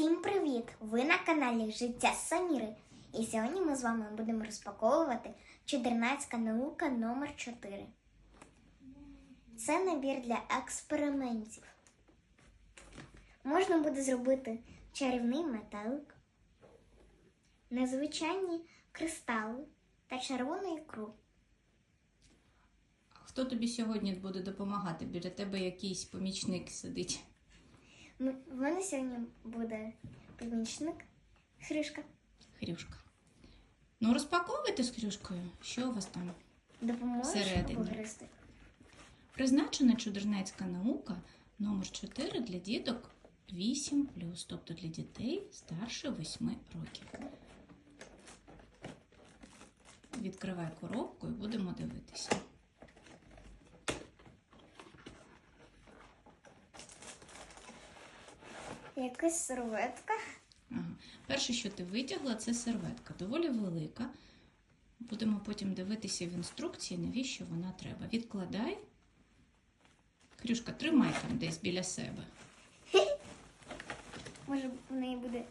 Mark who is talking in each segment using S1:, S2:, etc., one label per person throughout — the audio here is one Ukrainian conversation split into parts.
S1: Всім привіт! Ви на каналі Життя Саміри. І сьогодні ми з вами будемо розпаковувати чудернацька наука номер 4 Це набір для експериментів. Можна буде зробити чарівний метелик, незвичайні кристали та червону ікру.
S2: Хто тобі сьогодні буде допомагати? Біля тебе якийсь помічник сидить.
S1: М- В мене сьогодні буде помічник Хришка.
S2: Хрюшка. Ну, розпаковуйте з Хрюшкою. Що у вас там?
S1: Допоможеш
S2: Всередині.
S1: погризти?
S2: Призначена чудернацька наука номер 4 для діток 8 тобто для дітей старше 8 років. Відкривай коробку і будемо дивитися.
S1: Якась серветка.
S2: Ага. Перше, що ти витягла, це серветка. Доволі велика. Будемо потім дивитися в інструкції, навіщо вона треба. Відкладай. Крюшка, тримай там десь біля себе.
S1: Може, в неї буде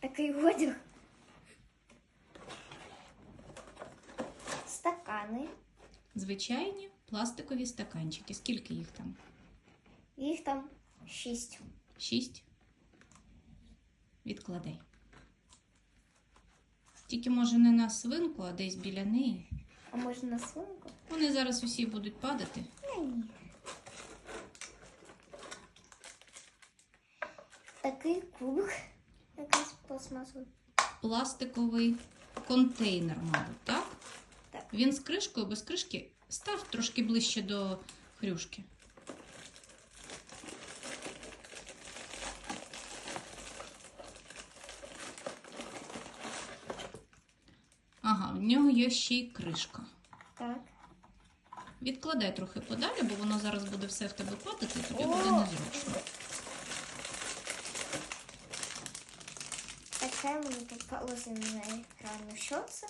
S1: такий одяг. Стакани.
S2: Звичайні пластикові стаканчики. Скільки їх там?
S1: Їх там шість.
S2: Шість. Відкладай. Тільки, може, не на свинку, а десь біля неї.
S1: А може на свинку?
S2: Вони зараз усі будуть падати.
S1: Ні. Такий кубик. Якийсь пластмасовий.
S2: Пластиковий контейнер, мабуть, так?
S1: Так.
S2: Він з кришкою, без кришки. Став трошки ближче до хрюшки. Ага, в нього є ще й кришка.
S1: Так.
S2: Відкладай трохи подалі, бо воно зараз буде все в тебе падати, і тобі
S1: О!
S2: буде незручно.
S1: Таке мені попалося на екрану. Що це?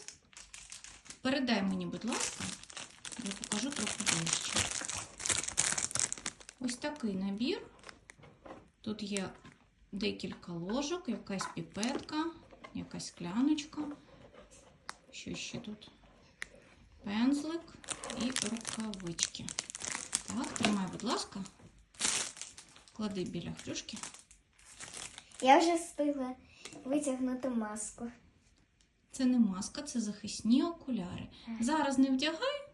S2: Передай мені, будь ласка, я покажу трохи ближче. Ось такий набір. Тут є декілька ложок, якась піпетка, якась скляночка. Що ще тут? Пензлик і рукавички. Так, тримай, будь ласка. Клади біля хрюшки.
S1: Я вже встигла витягнути маску.
S2: Це не маска, це захисні окуляри. Зараз не вдягай,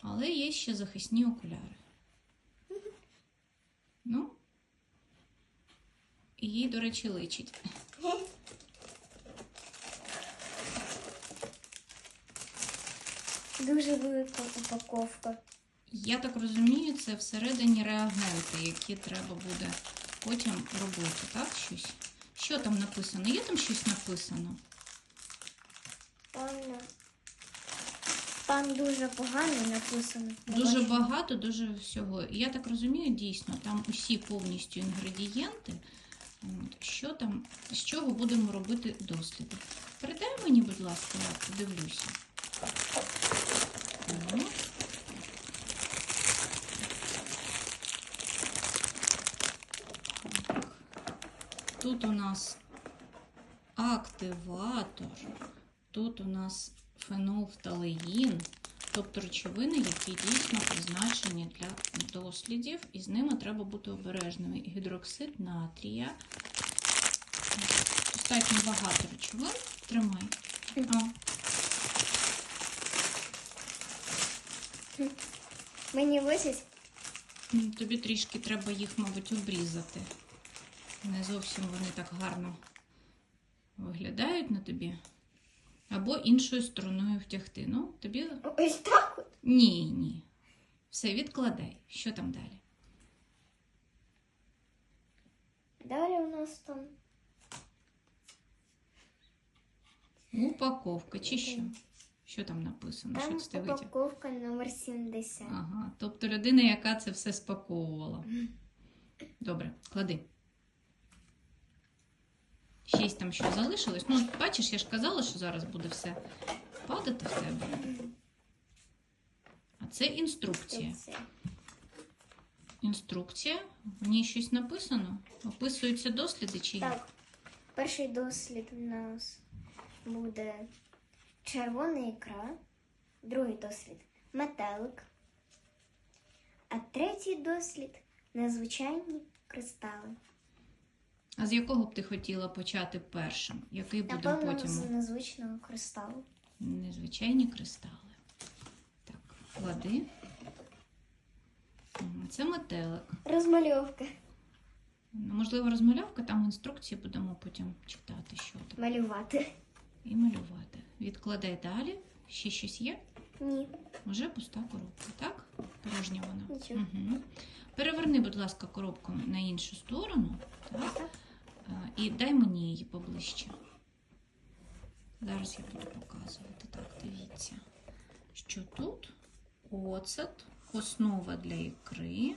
S2: але є ще захисні окуляри. Ну, і їй, до речі, личить.
S1: Дуже велика упаковка.
S2: Я так розумію, це всередині реагенти, які треба буде потім робити, так? Щось. Що там написано? Є там щось написано?
S1: Там, там дуже погано написано.
S2: Дуже
S1: бачу.
S2: багато, дуже всього. Я так розумію, дійсно, там усі повністю інгредієнти. От, що там, з чого будемо робити досліди. Передай мені, будь ласка, я подивлюся. Тут у нас активатор, тут у нас фенолфталеїн, тобто речовини, які дійсно призначені для дослідів, і з ними треба бути обережними. Гідроксид натрія. Достатньо багато речовин. Тримай. А,
S1: Мені висить.
S2: тобі трішки треба їх, мабуть, обрізати. Не зовсім вони так гарно виглядають на тобі. Або іншою стороною втягти. Ну, тобі
S1: Ось так.
S2: Ні, ні. Все, відкладай. Що там далі?
S1: Далі у нас там
S2: Упаковка чи що? Що там написано?
S1: там
S2: що це
S1: упаковка номер 70.
S2: Ага, тобто людина, яка це все спаковувала. Добре, клади. Щось там що залишилось. Ну, бачиш, я ж казала, що зараз буде все падати в тебе. А це інструкція. Інструкція. В ній щось написано. Описуються досліди чи як?
S1: Так, перший дослід у нас буде червона ікра, другий дослід метелик, а третій дослід незвичайні кристали.
S2: А з якого б ти хотіла почати першим? Який буде
S1: Напевно,
S2: потім?
S1: з незвичного кристалу.
S2: Незвичайні кристали. Так, клади. Це метелик.
S1: Розмальовка.
S2: Ну, Можливо, розмальовка, там в інструкції будемо потім читати, що там.
S1: Малювати.
S2: І малювати. Відкладай далі. Ще щось є?
S1: Ні.
S2: Вже пуста коробка, так? Порожня вона.
S1: Нічого.
S2: Угу. Переверни, будь ласка, коробку на іншу сторону. Так?
S1: Так.
S2: Е, І дай мені її поближче. Зараз я буду показувати. Так, дивіться, що тут оцет, основа для ікри,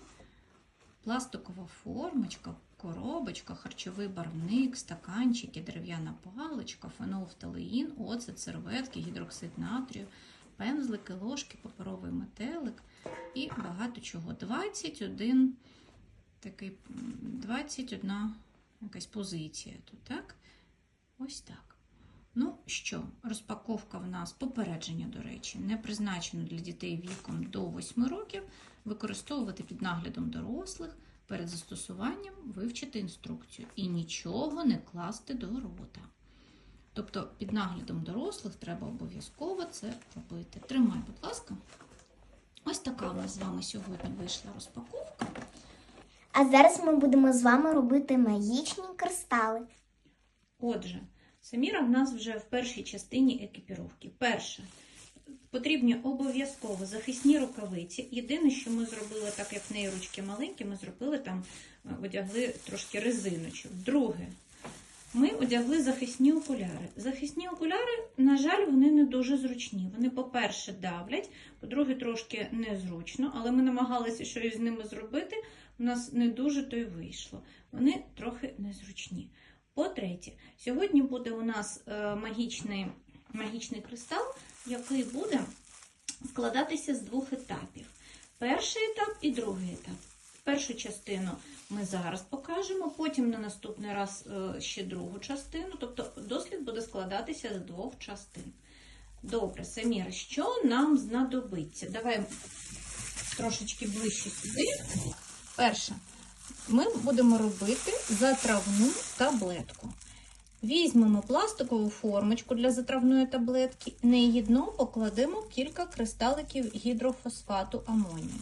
S2: пластикова формочка, коробочка, харчовий барвник, стаканчики, дерев'яна паличка, фенолфталеїн, оцет, серветки, гідроксид натрію, пензлики, ложки, паперовий метелик і багато чого. 21 такий 21 якась позиція тут, так? Ось так. Ну що, розпаковка в нас попередження, до речі, не призначено для дітей віком до 8 років використовувати під наглядом дорослих перед застосуванням вивчити інструкцію і нічого не класти до рота. Тобто під наглядом дорослих треба обов'язково це робити. Тримай, будь ласка. Ось така у нас з вами сьогодні вийшла розпаковка.
S1: А зараз ми будемо з вами робити магічні кристали.
S2: Отже, Саміра в нас вже в першій частині екіпіровки. Перше, потрібні обов'язково захисні рукавиці. Єдине, що ми зробили, так як в неї ручки маленькі, ми зробили там, е, одягли трошки резиночок. Друге, ми одягли захисні окуляри. Захисні окуляри, на жаль, вони не дуже зручні. Вони, по-перше, давлять, по-друге, трошки незручно, але ми намагалися щось з ними зробити. У нас не дуже то й вийшло. Вони трохи незручні. По-третє, сьогодні буде у нас е, магічний, магічний кристал, який буде складатися з двох етапів: перший етап і другий етап. Першу частину ми зараз покажемо, потім на наступний раз е, ще другу частину. Тобто дослід буде складатися з двох частин. Добре, Саміра, що нам знадобиться? Давай трошечки ближче сюди. Перше, ми будемо робити затравну таблетку. Візьмемо пластикову формочку для затравної таблетки, на її дно покладемо кілька кристаликів гідрофосфату амонію.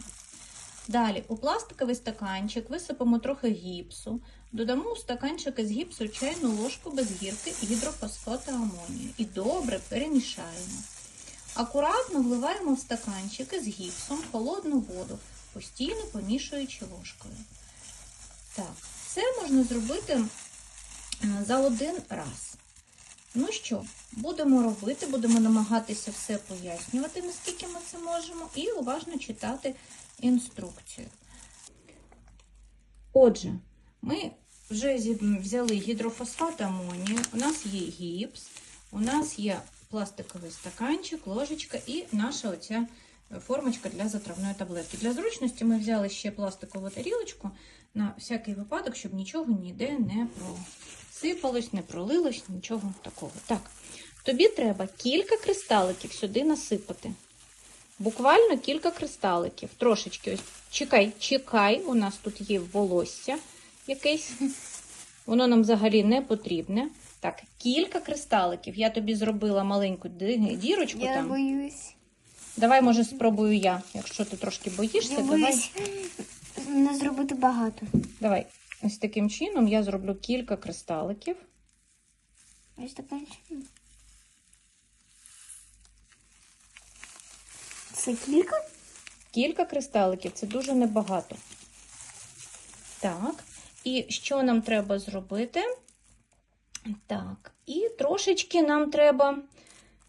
S2: Далі у пластиковий стаканчик висипемо трохи гіпсу, додамо у стаканчик із гіпсу чайну ложку без гірки гідрофосфату амонію і добре перемішаємо. Акуратно вливаємо в стаканчик із гіпсом холодну воду, постійно помішуючи ложкою. Так, це можна зробити за один раз. Ну що, будемо робити, будемо намагатися все пояснювати, наскільки ми це можемо, і уважно читати інструкцію. Отже, ми вже взяли гідрофосфат амонію, у нас є гіпс, у нас є пластиковий стаканчик, ложечка і наша оця е, формочка для затравної таблетки. Для зручності ми взяли ще пластикову тарілочку на всякий випадок, щоб нічого ніде не просипалось, не пролилось, нічого такого. Так, тобі треба кілька кристаликів сюди насипати. Буквально кілька кристаликів. Трошечки ось. Чекай, чекай, у нас тут є волосся якесь. Воно нам взагалі не потрібне. Так, кілька кристаликів. Я тобі зробила маленьку дірочку там.
S1: боюсь.
S2: Давай, може, спробую я. Якщо ти трошки боїшся, давай.
S1: не зробити багато.
S2: Давай. Ось таким чином я зроблю кілька кристаликів.
S1: Ось така. Це кілька?
S2: Кілька кристаликів це дуже небагато. Так. І що нам треба зробити? Так, і трошечки нам треба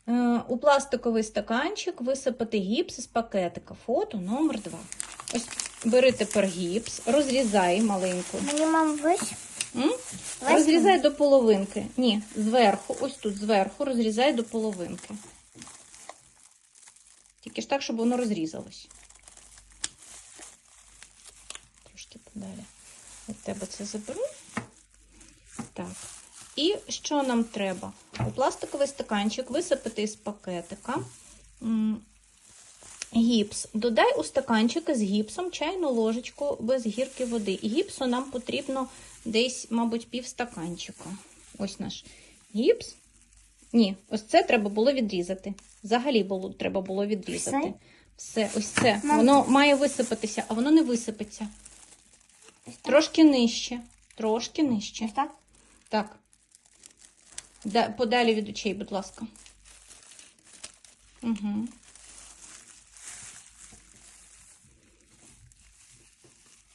S2: е, у пластиковий стаканчик висипати гіпс з пакетика. Фото номер 2. Ось бери тепер гіпс, розрізай маленьку.
S1: Мені мам весь.
S2: М?
S1: Весь
S2: Розрізай до половинки. Ні, зверху, ось тут зверху розрізай до половинки. Тільки ж так, щоб воно розрізалось. далі. Від тебе це заберу. Так. І що нам треба? У пластиковий стаканчик висипати із пакетика гіпс. Додай у стаканчики з гіпсом чайну ложечку без гірки води. Гіпсу нам потрібно десь, мабуть, пів стаканчика. Ось наш гіпс. Ні, ось це треба було відрізати. Взагалі було, треба було відрізати. Все, ось це. Воно має висипатися, а воно не висипеться. Трошки нижче. Трошки нижче.
S1: Так?
S2: Так. Подалі від очей, будь ласка. Угу.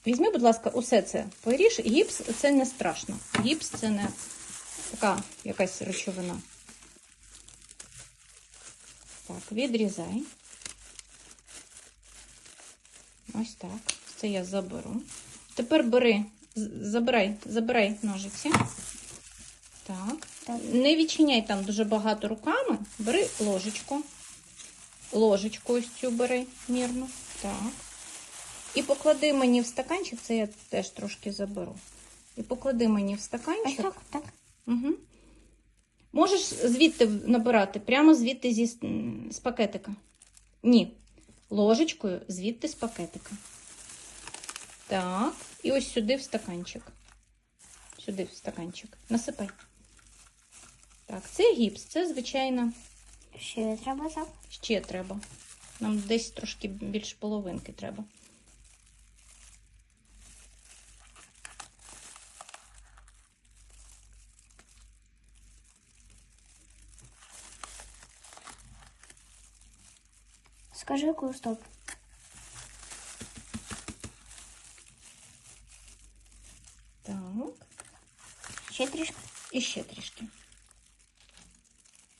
S2: Візьми, будь ласка, усе це поріж. Гіпс це не страшно. Гіпс це не така якась речовина. Так, відрізай. Ось так. Це я заберу. Тепер бери, забирай, забирай ножиці. Так.
S1: Так.
S2: Не відчиняй там дуже багато руками. Бери ложечку. Ложечку ось цю бери мірно. Так. І поклади мені в стаканчик, це я теж трошки заберу. І поклади мені в стаканчик.
S1: так, так.
S2: Угу. Можеш звідти набирати, прямо звідти зі, з пакетика. Ні. Ложечкою звідти з пакетика. Так. І ось сюди в стаканчик. Сюди в стаканчик. Насипай. Так, це гіпс, це, звичайно,
S1: Ще треба
S2: ще треба. Нам десь трошки більше половинки треба.
S1: Скажи, стоп.
S2: Так.
S1: Ще трішки.
S2: І ще трішки.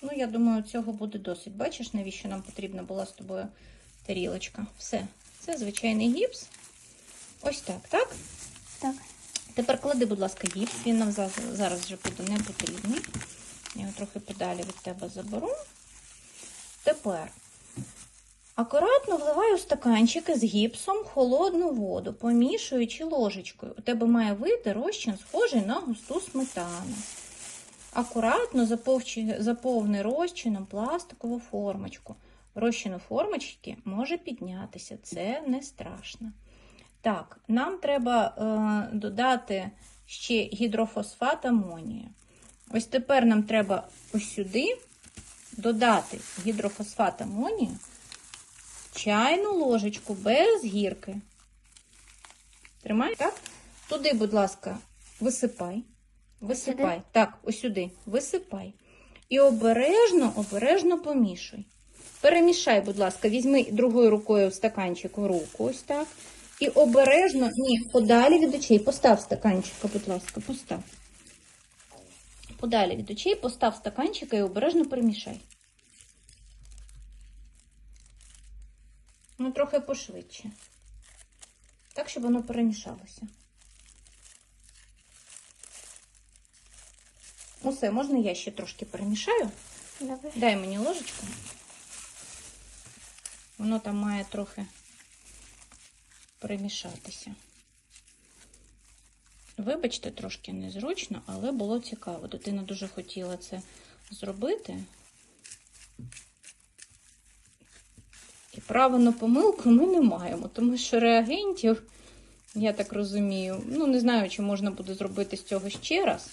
S2: Ну, я думаю, цього буде досить. Бачиш, навіщо нам потрібна була з тобою тарілочка? Все. Це звичайний гіпс. Ось так, так?
S1: Так.
S2: Тепер клади, будь ласка, гіпс. Він нам зараз вже буде не потрібний. Я його трохи подалі від тебе заберу. Тепер акуратно вливаю стаканчики з гіпсом холодну воду, помішуючи ложечкою. У тебе має вийти розчин, схожий на густу сметану. Акуратно заповни розчином пластикову формочку. Розчин у формочки може піднятися, це не страшно. Так, нам треба е, додати ще гідрофосфат амонію. Ось тепер нам треба ось сюди додати гідрофосфат амонію, чайну ложечку без гірки. Тримай, так? Туди, будь ласка, висипай. Висипай.
S1: Сюди?
S2: Так, ось сюди. Висипай. І обережно, обережно помішуй. Перемішай, будь ласка, візьми другою рукою в стаканчик в руку, ось так. І обережно, ні, подалі від очей. Постав стаканчика, будь ласка, постав. Подалі від очей, постав стаканчика і обережно перемішай. Ну, трохи пошвидше. Так, щоб воно перемішалося. Усе, можна я ще трошки перемішаю?
S1: Добре.
S2: Дай мені ложечку. Воно там має трохи перемішатися. Вибачте, трошки незручно, але було цікаво. Дитина дуже хотіла це зробити. І право на помилку ми не маємо, тому що реагентів, я так розумію, ну не знаю, чи можна буде зробити з цього ще раз.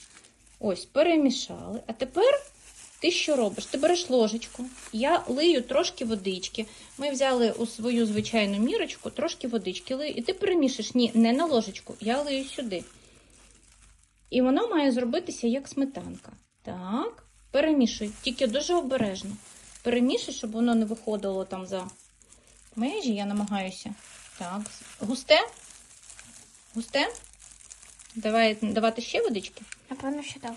S2: Ось, перемішали. А тепер ти що робиш? Ти береш ложечку, я лию трошки водички. Ми взяли у свою звичайну мірочку трошки водички лию, і ти перемішиш. Ні, не на ложечку, я лию сюди. І воно має зробитися як сметанка. Так, перемішуй, тільки дуже обережно. Перемішуй, щоб воно не виходило там за межі. Я намагаюся. Так, густе? Густе? Давай, давати ще водички.
S1: Напевно, що так.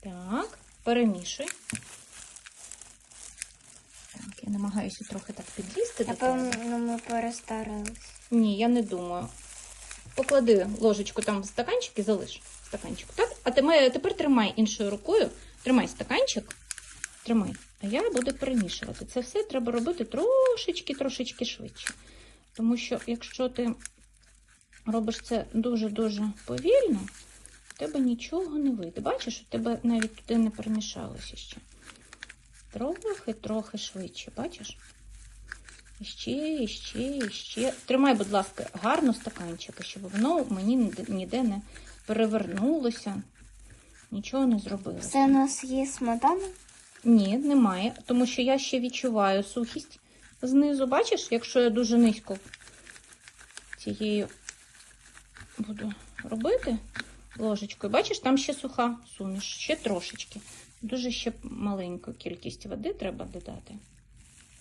S2: Так, перемішуй. Так, я намагаюся трохи так підлізти.
S1: Напевно, ми перестарались.
S2: Ні, я не думаю. Поклади ложечку там в стаканчик і залиш стаканчик. Так? А тепер тримай іншою рукою. Тримай стаканчик. Тримай. А я буду перемішувати. Це все треба робити трошечки, трошечки швидше. Тому що, якщо ти робиш це дуже-дуже повільно, в тебе нічого не вийде. Бачиш, у тебе навіть туди не перемішалося ще. Трохи, трохи швидше, бачиш? І ще, ще. Тримай, будь ласка, гарно стаканчики, щоб воно мені ніде не перевернулося, нічого не зробилося.
S1: Це у нас є сметана.
S2: Ні, немає, тому що я ще відчуваю сухість знизу. Бачиш, якщо я дуже низько цією буду робити ложечкою, бачиш, там ще суха суміш, ще трошечки. Дуже ще маленьку кількість води треба додати.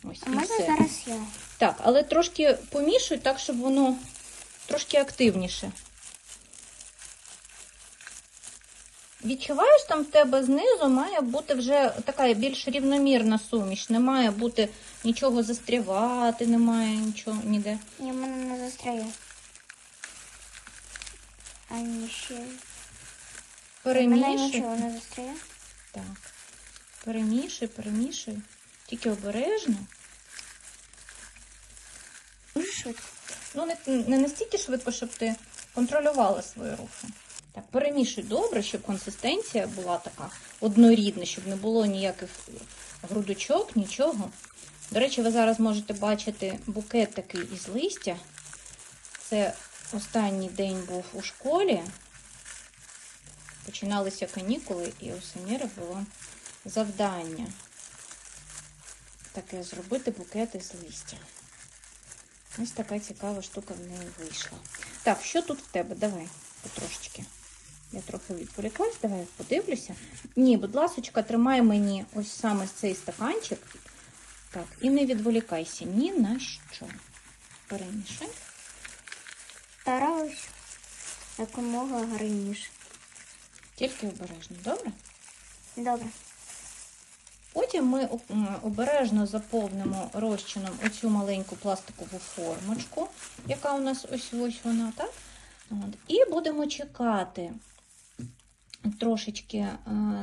S2: Ось
S1: А
S2: і
S1: можна
S2: все.
S1: зараз я?
S2: Так, але трошки помішуй так, щоб воно трошки активніше. Відчуваєш, там в тебе знизу має бути вже така більш рівномірна суміш. Не має бути нічого застрявати, немає нічого ніде.
S1: Ні, мене не застряє. А ні, ще. Мене нічого не застряє.
S2: Так. Перемішуй, перемішуй. Тільки обережно.
S1: Швидко.
S2: Ну, не, не настільки швидко, щоб ти контролювала свої рухи. Так, перемішуй добре, щоб консистенція була така однорідна, щоб не було ніяких грудочок, нічого. До речі, ви зараз можете бачити букет такий із листя. Це останній день був у школі. Починалися канікули, і у Саміри було завдання таке зробити букет із листя. Ось така цікава штука в неї вийшла. Так, що тут в тебе? Давай потрошечки. Я трохи відволіклась, давай я подивлюся. Ні, будь ласочка, тримай мені ось саме цей стаканчик. Так, і не відволікайся ні на що. Перемішай.
S1: Стараюсь якомога гарніше.
S2: Тільки обережно, добре?
S1: Добре.
S2: Потім ми обережно заповнимо розчином оцю маленьку пластикову формочку, яка у нас ось ось вона, так? От. І будемо чекати трошечки е,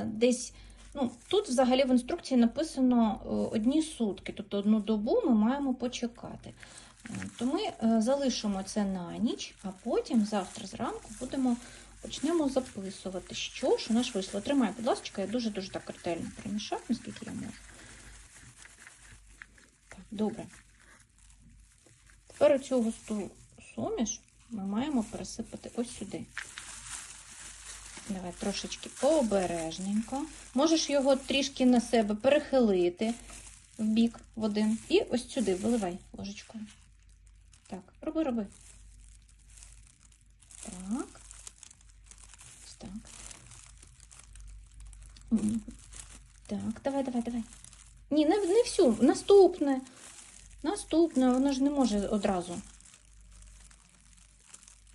S2: десь. Ну, тут взагалі в інструкції написано е, одні сутки, тобто одну добу ми маємо почекати. Е, То ми залишимо це на ніч, а потім завтра зранку будемо почнемо записувати, що ж у нас вийшло. Тримай, будь ласка, я дуже-дуже так ретельно перемішав, наскільки я можу. Так, добре. Тепер оцю густу суміш ми маємо пересипати ось сюди. Давай трошечки обережненько. Можеш його трішки на себе перехилити в бік в один. І ось сюди виливай ложечкою. Так, роби, роби. Так. Ось так. Так, давай, давай, давай. Ні, не, не всю. Наступне. Наступне, воно ж не може одразу.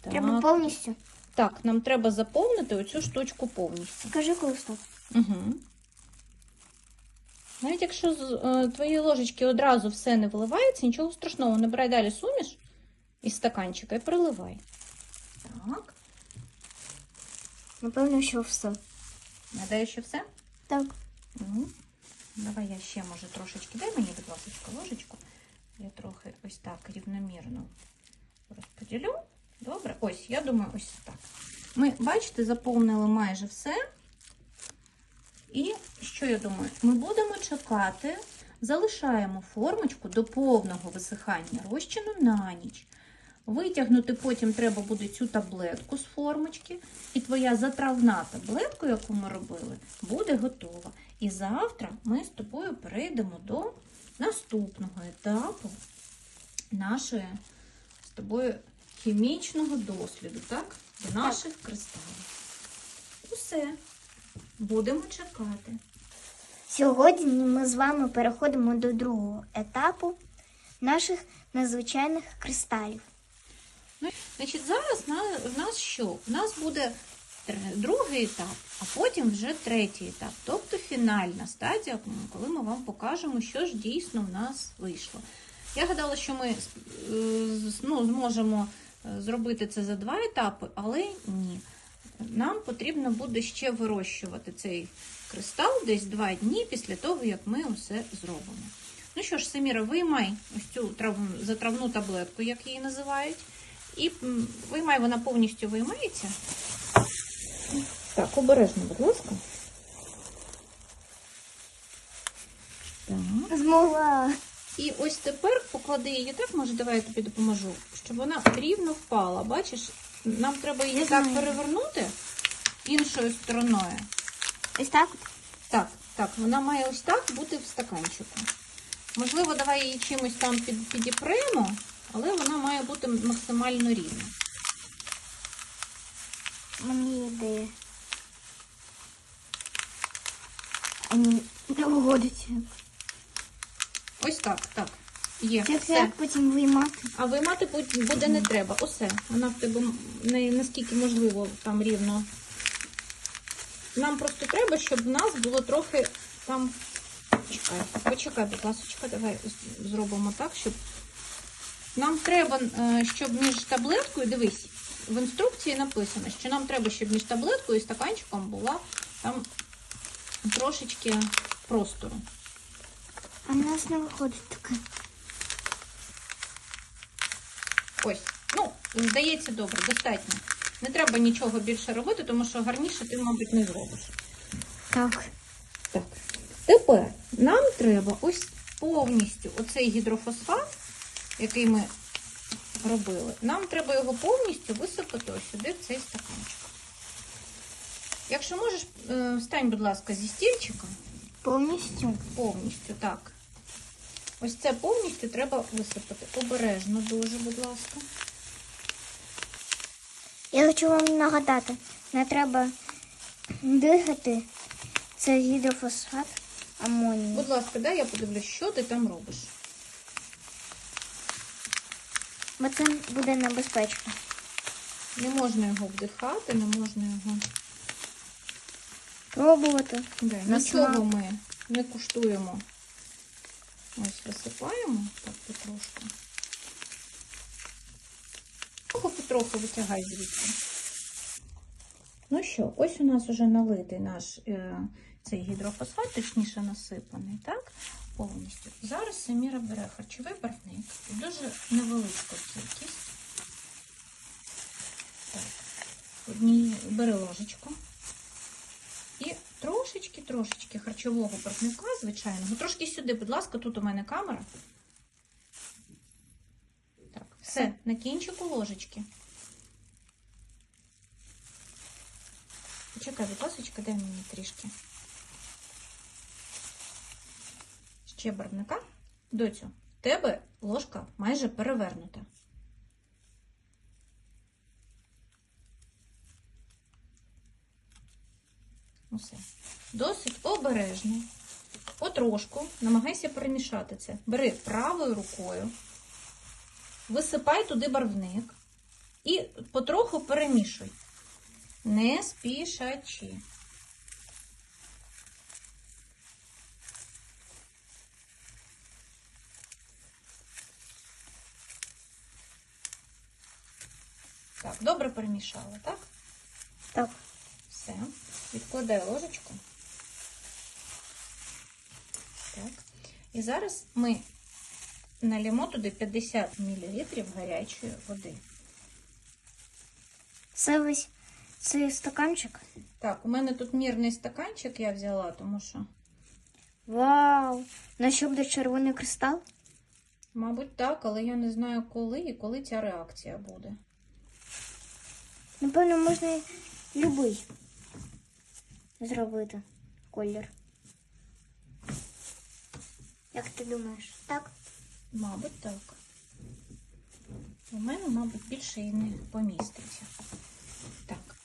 S1: Треба повністю.
S2: Так, нам треба заповнити оцю штучку повністю.
S1: Скажи, коли стоп.
S2: Угу. Навіть якщо з е, твоєї ложечки одразу все не виливається, нічого страшного, набирай далі суміш із стаканчика і переливай. Так.
S1: Напевно, що все.
S2: Гадаю, що все?
S1: Так.
S2: Ну, давай я ще, може, трошечки. Дай мені, будь ласка, ложечку. Я трохи ось так рівномірно розподілю. Добре, ось, я думаю, ось так. Ми, бачите, заповнили майже все. І що я думаю? Ми будемо чекати, залишаємо формочку до повного висихання розчину на ніч. Витягнути потім треба буде цю таблетку з формочки, і твоя затравна таблетка, яку ми робили, буде готова. І завтра ми з тобою перейдемо до наступного етапу нашої з тобою хімічного досліду, так? До наших кристалів. Усе. Будемо чекати.
S1: Сьогодні ми з вами переходимо до другого етапу наших незвичайних кристалів.
S2: Значить, зараз в нас що? У нас буде другий етап, а потім вже третій етап, тобто фінальна стадія, коли ми вам покажемо, що ж дійсно в нас вийшло. Я гадала, що ми е, ну, зможемо зробити це за два етапи, але ні. Нам потрібно буде ще вирощувати цей кристал десь два дні після того, як ми усе зробимо. Ну що ж, Саміра, виймай ось цю травну, затравну таблетку, як її називають. і виймай, вона повністю виймається. Так, обережно, будь ласка. Так.
S1: Змогла.
S2: І ось тепер поклади її так, може, давай я тобі допоможу, щоб вона рівно впала. Бачиш, нам треба її
S1: Я
S2: так
S1: знаю.
S2: перевернути іншою стороною.
S1: Ось так?
S2: Так, так, вона має ось так бути в стаканчику. Можливо, давай її чимось там під, підіпремо, але вона має бути максимально рівна.
S1: Мені ідея. А ні, не виходить.
S2: Ось так, так. Є.
S1: Це
S2: все.
S1: як потім виймати.
S2: А виймати буде не треба. Усе. Вона в тебе не наскільки можливо там рівно. Нам просто треба, щоб в нас було трохи там. Чекай, почекай, будь ласка, давай зробимо так, щоб. Нам треба, е, щоб між таблеткою, дивись, в інструкції написано, що нам треба, щоб між таблеткою і стаканчиком була там трошечки простору.
S1: А в нас не виходить таке.
S2: Ось. Ну, здається, добре, достатньо. Не треба нічого більше робити, тому що гарніше ти, мабуть, не зробиш.
S1: Так.
S2: Так. Тепер нам треба ось повністю оцей гідрофосфат, який ми робили, нам треба його повністю висипати ось сюди в цей стаканчик. Якщо можеш, е, встань, будь ласка, зі стільчика.
S1: Повністю.
S2: Повністю, так. Ось це повністю треба висипати. Обережно дуже, будь ласка.
S1: Я хочу вам нагадати, не треба дихати. Це гідрофосфат амонію.
S2: Будь ласка, дай я подивлюсь, що ти там робиш.
S1: Бо це буде небезпечно.
S2: Не можна його вдихати, не можна його.
S1: Пробувати.
S2: Нічого ми не куштуємо. Ось висипаємо так потрошку. Трохи потроху витягай звідси. Ну що, ось у нас вже налитий наш е, цей гідрофосфат, точніше насипаний, так? Повністю. Зараз Саміра бере харчовий барвник. Дуже невеличку кількість. Так. Одні бери ложечку. Трошечки-трошечки харчового барвника, звичайного. Трошки сюди, будь ласка, тут у мене камера. Так, все, на кінчику ложечки. Почекай, будь ласка, дай мені трішки. Ще барвника. Доцю, в тебе ложка майже перевернута. Усе. Досить обережно. Потрошку намагайся перемішати це. Бери правою рукою, висипай туди барвник і потроху перемішуй. Не спішачи. Так, добре перемішала, так?
S1: Так.
S2: Все. Відкладаю ложечку. Так. І зараз ми налємо туди 50 мл гарячої води.
S1: Це весь цей стаканчик.
S2: Так, у мене тут мірний стаканчик я взяла, тому що,
S1: Вау! На що буде червоний кристал?
S2: мабуть, так, але я не знаю коли і коли ця реакція буде.
S1: Напевно, можна любий зробити колір. Як ти думаєш? Так?
S2: Мабуть, так. У мене, мабуть, більше і не поміститься. Так,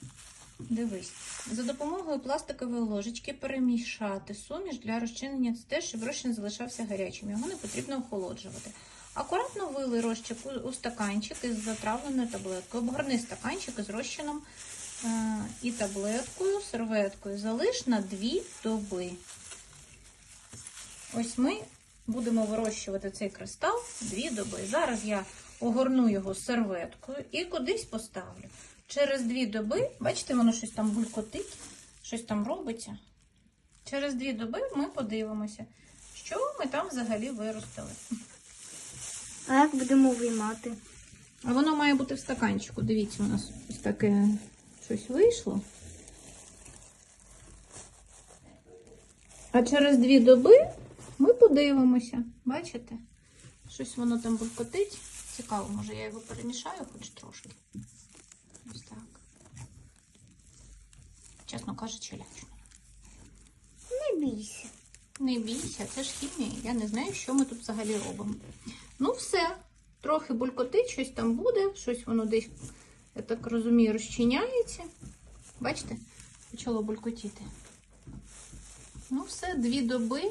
S2: дивись. За допомогою пластикової ложечки перемішати суміш для розчинення те, щоб розчин залишався гарячим. Його не потрібно охолоджувати. Акуратно вилий розчик у- стаканчик із затравленою таблеткою. Обгорни стаканчик із розчином і таблеткою, серветкою. Залиш на 2 доби. Ось ми будемо вирощувати цей кристал дві доби. Зараз я огорну його серветкою і кудись поставлю. Через дві доби, бачите, воно щось там булькотить, щось там робиться. Через дві доби ми подивимося, що ми там взагалі виростили.
S1: А як будемо виймати?
S2: А воно має бути в стаканчику. Дивіться, у нас ось таке щось вийшло. А через дві доби ми подивимося. Бачите? Щось воно там булькотить. Цікаво, може я його перемішаю хоч трошки. Ось так. Чесно кажучи, лячно.
S1: Не бійся.
S2: Не бійся, це ж хімія. Я не знаю, що ми тут взагалі робимо. Ну, все. Трохи булькотить, щось там буде, щось воно десь, я так розумію, розчиняється. Бачите, почало булькотіти. Ну, все, дві доби,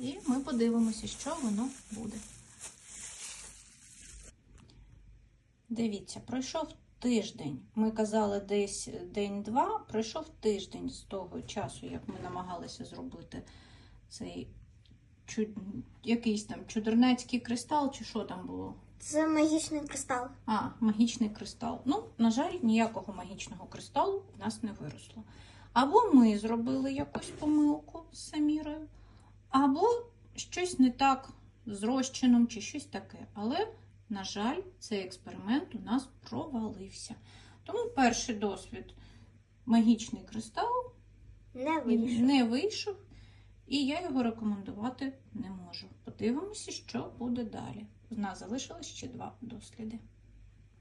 S2: і ми подивимося, що воно буде. Дивіться, пройшов тиждень. Ми казали десь день-два. Пройшов тиждень з того часу, як ми намагалися зробити цей чуд... якийсь там чудернацький кристал, чи що там було?
S1: Це магічний кристал.
S2: А, магічний кристал. Ну, на жаль, ніякого магічного кристалу в нас не виросло. Або ми зробили якусь помилку з Самірою, або щось не так з розчином, чи щось таке. Але, на жаль, цей експеримент у нас провалився. Тому перший досвід магічний кристал
S1: Не вийшов.
S2: не вийшов, і я його рекомендувати не можу. Подивимося, що буде далі. У нас залишилось ще два досліди.